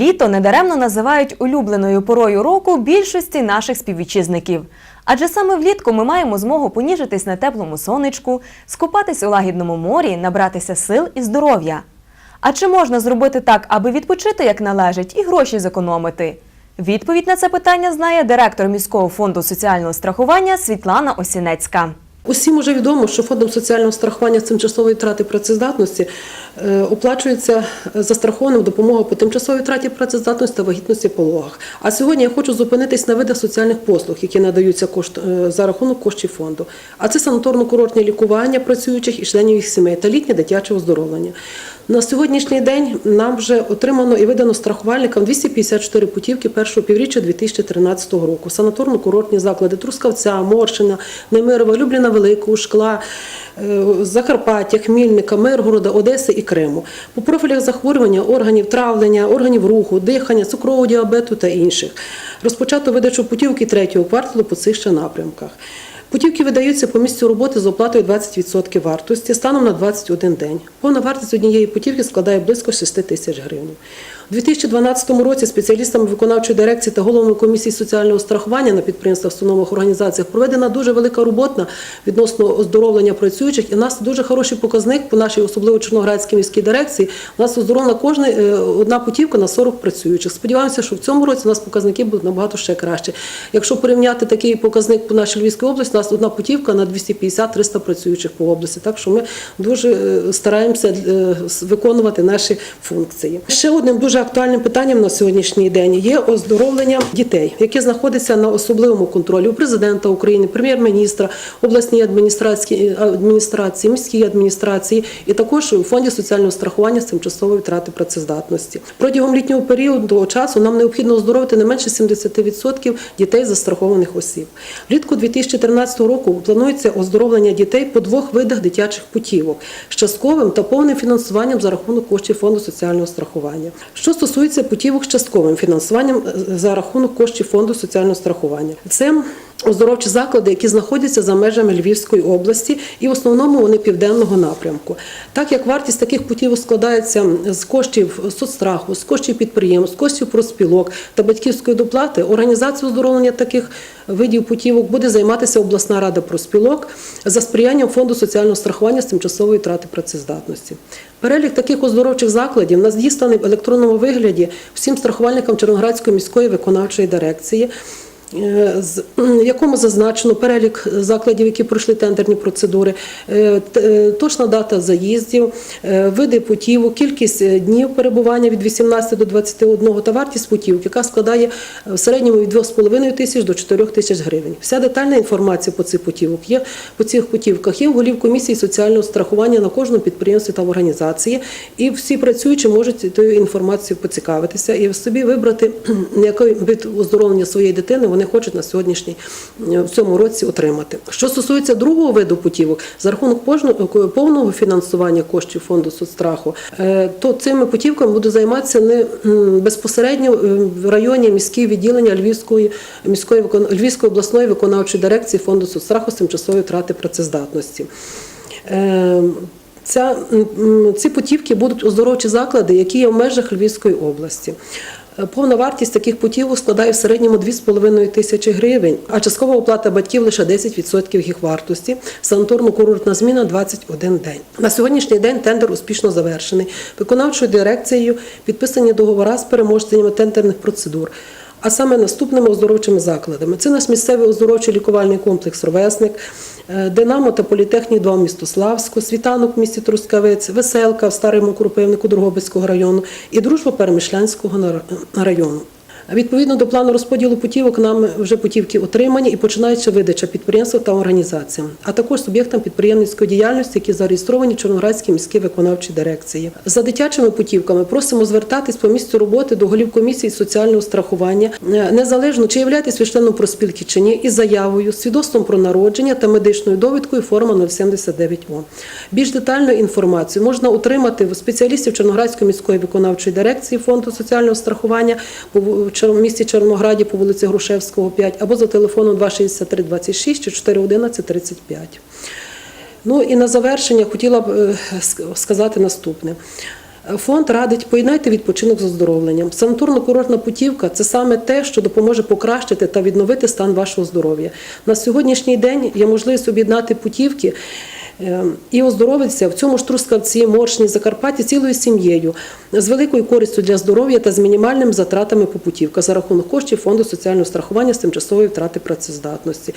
Літо недаремно називають улюбленою порою року більшості наших співвітчизників. Адже саме влітку ми маємо змогу поніжитись на теплому сонечку, скупатись у лагідному морі, набратися сил і здоров'я. А чи можна зробити так, аби відпочити як належить і гроші зекономити? Відповідь на це питання знає директор міського фонду соціального страхування Світлана Осінецька. Усім уже відомо, що фондом соціального страхування з тимчасової втрати працездатності оплачується застрахованим допомога по тимчасовій втраті працездатності та вагітності пологах. А сьогодні я хочу зупинитись на видах соціальних послуг, які надаються кошт, е, за рахунок коштів фонду. А це санаторно-курортне лікування працюючих і членів їх сімей та літнє дитяче оздоровлення. На сьогоднішній день нам вже отримано і видано страхувальникам 254 путівки першого півріччя 2013 року. Санаторно-курортні заклади Трускавця, Моршина, Немирова, Любліна Великого, Шкла, е, Закарпаття, Хмільника, Миргорода, Одеси і Криму. По профілях захворювання органів травлення, органів руху, дихання, цукрового діабету та інших. Розпочато видачу путівки третього кварталу по цих ще напрямках. Путівки видаються по місцю роботи з оплатою 20% вартості станом на 21 день. Повна вартість однієї путівки складає близько 6 тисяч гривень. У 2012 році спеціалістами виконавчої дирекції та головами комісії соціального страхування на підприємствах, установах, організаціях проведена дуже велика робота відносно оздоровлення працюючих. І у нас дуже хороший показник по нашій, особливо Чорноградській міській дирекції. У нас оздоровлена кожна е, одна путівка на 40 працюючих. Сподіваємося, що в цьому році у нас показники будуть набагато ще краще. Якщо порівняти такий показник по нашій Львівській області, у нас одна путівка на 250-300 працюючих по області. Так що ми дуже е, стараємося е, виконувати наші функції. Ще одним дуже актуальним питанням на сьогоднішній день є оздоровлення дітей, яке знаходиться на особливому контролі у президента України, прем'єр-міністра, обласній адміністрації, адміністрації, міській адміністрації і також у фонді соціального страхування з тимчасової втрати працездатності. Протягом літнього періоду часу нам необхідно оздоровити не менше 70% дітей застрахованих осіб. Влітку 2014 року планується оздоровлення дітей по двох видах дитячих путівок з частковим та повним фінансуванням за рахунок коштів фонду соціального страхування. Що стосується путівок з частковим фінансуванням е, за рахунок коштів фонду соціального страхування, це оздоровчі заклади, які знаходяться за межами Львівської області, і в основному вони південного напрямку. Так як вартість таких путівок складається з коштів соцстраху, з коштів підприємств, з коштів проспілок та батьківської доплати, організацією оздоровлення таких видів путівок буде займатися обласна рада проспілок за сприянням фонду соціального страхування з тимчасової втрати працездатності. Перелік таких оздоровчих закладів нас в електронному вигляді всім страхувальникам Червоноградської міської виконавчої дирекції. Е, з- якому зазначено перелік закладів, які пройшли тендерні процедури, е, е, точна дата заїздів, види путівок, кількість днів перебування від 18 до 21 та вартість путівки, яка складає в середньому від 2,5 тисяч до 4 тисяч гривень. Вся детальна інформація по цих путівок є по цих путівках. Є в голів комісії соціального страхування на кожному підприємстві та в організації, і всі працюючі можуть тою інформацією поцікавитися і собі вибрати, який вид оздоровлення своєї дитини вони хочуть на сьогоднішній е, в цьому році отримати. Що стосується другого виду путівок, за рахунок повного фінансування коштів фонду соцстраху, е, то цими путівками буде займатися не безпосередньо е, в районі міські відділення Львівської міської Львівської обласної виконавчої дирекції фонду соцстраху з тимчасової втрати працездатності. Е, Ця, ці путівки будуть оздоровчі заклади, які є в межах Львівської області. Е, Повна вартість таких путівок складає в середньому 2,5 тисячі гривень, а часткова оплата батьків лише 10% їх вартості. Санаторно-курортна зміна 21 день. На сьогоднішній день тендер успішно завершений. Виконавчою дирекцією підписані договори з переможцями тендерних процедур. А саме наступними оздоровчими закладами. Це наш місцевий оздоровчий лікувальний комплекс Ровесник, е, Динамо та політехнік 2 в місто Славську, світанок в місті Трускавець, Веселка в Старому Крупивнику Другобицького району і дружба Перемишлянського на- району. Відповідно до плану розподілу путівок, нам вже путівки отримані і починається видача підприємствам та організаціям, а також суб'єктам підприємницької діяльності, які зареєстровані в Чорноградській міській виконавчій дирекції. За дитячими путівками просимо звертатись по місцю роботи до голів комісії соціального страхування, е, незалежно чи являєтесь ви членом проспілки чи ні, із заявою, свідоцтвом про народження та медичною довідкою форма 079О. Більш детальну інформацію можна отримати в спеціалістів Чорноградської міської виконавчої дирекції фонду соціального страхування Чор- місті Чорнограді по вулиці Грушевського, 5, або за телефоном 263 26 чи 411 35. Ну і на завершення хотіла б е, сказати наступне. Фонд радить поєднайте відпочинок з оздоровленням. Санаторно-курортна путівка це саме те, що допоможе покращити та відновити стан вашого здоров'я. На сьогоднішній день є можливість об'єднати путівки і оздоровився в цьому ж Трускавці, Моршні, Закарпатті цілою сім'єю з великою користю для здоров'я та з мінімальними затратами по путівках за рахунок коштів фонду соціального страхування з тимчасової втрати працездатності.